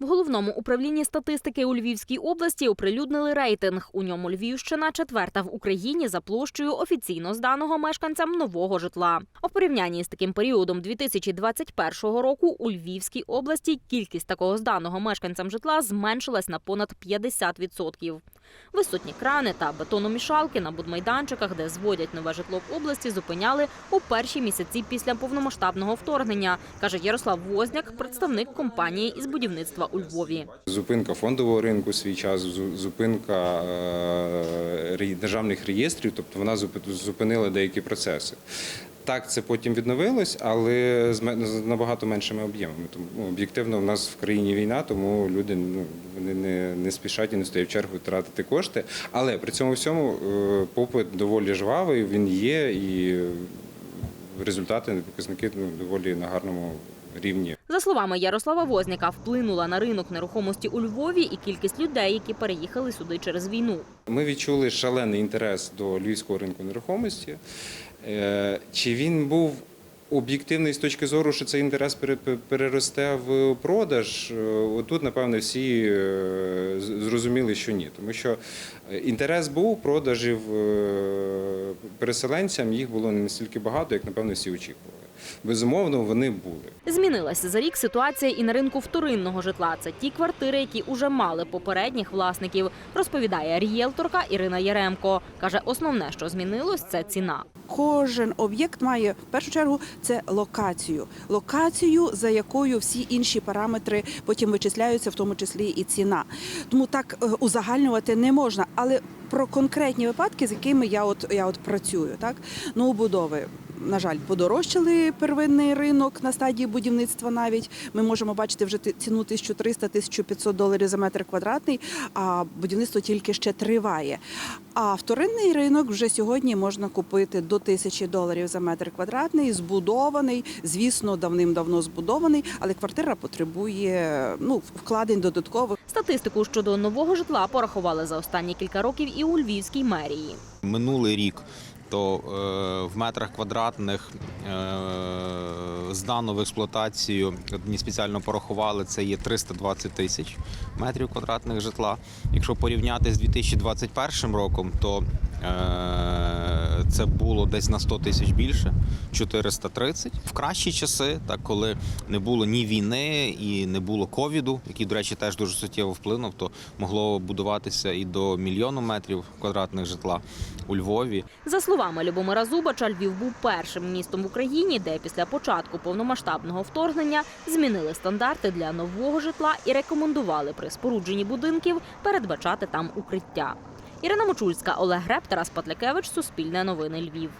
В головному управлінні статистики у Львівській області оприлюднили рейтинг. У ньому Львівщина четверта в Україні за площею офіційно зданого мешканцям нового житла. В порівнянні з таким періодом 2021 року у Львівській області кількість такого зданого мешканцям житла зменшилась на понад 50%. Висотні крани та бетономішалки на будмайданчиках, де зводять нове житло в області, зупиняли у перші місяці після повномасштабного вторгнення, каже Ярослав Возняк, представник компанії із будівництва у Львові. Зупинка фондового ринку свій час, зупинка е, державних реєстрів, тобто вона зупинила деякі процеси. Так, це потім відновилось, але з набагато меншими об'ємами. Тому ну, об'єктивно в нас в країні війна, тому люди ну, вони не, не спішать і не стоять в чергу тратити кошти. Але при цьому всьому е, попит доволі жвавий, він є, і результати, показники ну, доволі на гарному рівні. За словами Ярослава Возняка, вплинула на ринок нерухомості у Львові і кількість людей, які переїхали сюди через війну. Ми відчули шалений інтерес до львівського ринку нерухомості. Е, Чи він був об'єктивний з точки зору, що цей інтерес пере- пере- переросте в продаж? Е, Отут, напевно, всі е, зрозуміли, що ні. Тому що інтерес був, продажів переселенцям їх було не настільки багато, як, напевно, всі очікували. Безумовно, вони були. Змінилася за рік ситуація і на ринку вторинного житла. Це ті квартири, які уже мали попередніх власників, розповідає рієлторка Ірина Яремко. Каже, основне, що змінилось, це ціна. Кожен об'єкт має в першу чергу це локацію. Локацію, за якою всі інші параметри потім вичисляються, в тому числі і ціна. Тому так е, узагальнювати не можна. Але про конкретні випадки, з якими я от я от працюю, так ну убудови. На жаль, подорожчали первинний ринок на стадії будівництва. Навіть ми можемо бачити вже ціну 1300-1500 доларів за метр квадратний, а будівництво тільки ще триває. А вторинний ринок вже сьогодні можна купити до тисячі доларів за метр квадратний, збудований, звісно, давним-давно збудований, але квартира потребує ну вкладень додаткових. Статистику щодо нового житла порахували за останні кілька років і у Львівській мерії. минулий рік, то е, в метрах квадратних е, здано в експлуатацію, от спеціально порахували, це є 320 тисяч метрів квадратних житла. Якщо порівняти з 2021 роком, то це було десь на 100 тисяч більше 430. В кращі часи, так коли не було ні війни і не було ковіду, який, до речі, теж дуже суттєво вплинув, то могло будуватися і до мільйону метрів квадратних житла у Львові. За словами Любомира Зубача, Львів був першим містом в Україні, де після початку повномасштабного вторгнення змінили стандарти для нового житла і рекомендували при спорудженні будинків передбачати там укриття. Ірина Мочульська, Олег Греб, Тарас Патлякевич, Суспільне новини Львів.